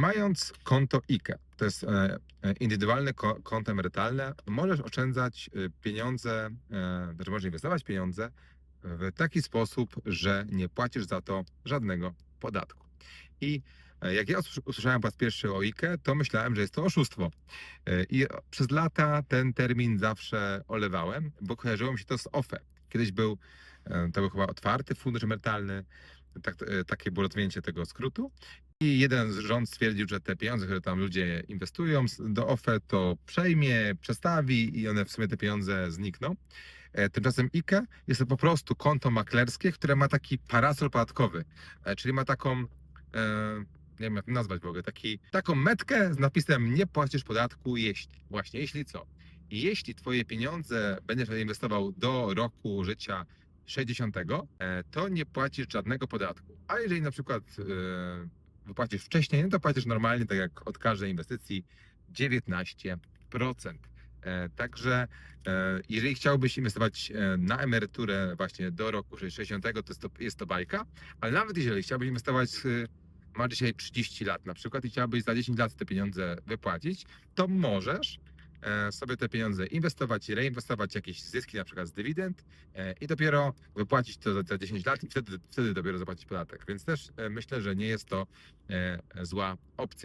Mając konto IKE, to jest e, e, indywidualne ko- konto emerytalne, możesz oszczędzać e, pieniądze, znaczy możesz inwestować pieniądze w taki sposób, że nie płacisz za to żadnego podatku. I jak ja usłysz- usłyszałem po raz pierwszy o IKE, to myślałem, że jest to oszustwo. I przez lata ten termin zawsze olewałem, bo kojarzyło mi się to z OFE. Kiedyś był, to był chyba otwarty fundusz emerytalny, tak, e, takie było rozwinięcie tego skrótu. I jeden z rząd stwierdził, że te pieniądze, które tam ludzie inwestują do OFE, to przejmie, przestawi i one w sumie te pieniądze znikną. E, Tymczasem IKE jest to po prostu konto maklerskie, które ma taki parasol podatkowy, e, czyli ma taką, nie wiem jak nazwać w ogóle, taki, taką metkę z napisem nie płacisz podatku jeśli, właśnie jeśli co. I jeśli twoje pieniądze będziesz inwestował do roku życia 60, e, to nie płacisz żadnego podatku. A jeżeli na przykład e, wypłacisz wcześniej, no to płacisz normalnie, tak jak od każdej inwestycji, 19%. E, Także jeżeli chciałbyś inwestować na emeryturę właśnie do roku 60, to jest to, jest to bajka, ale nawet jeżeli chciałbyś inwestować, masz dzisiaj 30 lat na przykład i chciałbyś za 10 lat te pieniądze wypłacić, to możesz sobie te pieniądze inwestować i reinwestować jakieś zyski, na przykład z dywidend e, i dopiero wypłacić to za te 10 lat i wtedy, wtedy dopiero zapłacić podatek. Więc też e, myślę, że nie jest to e, zła opcja.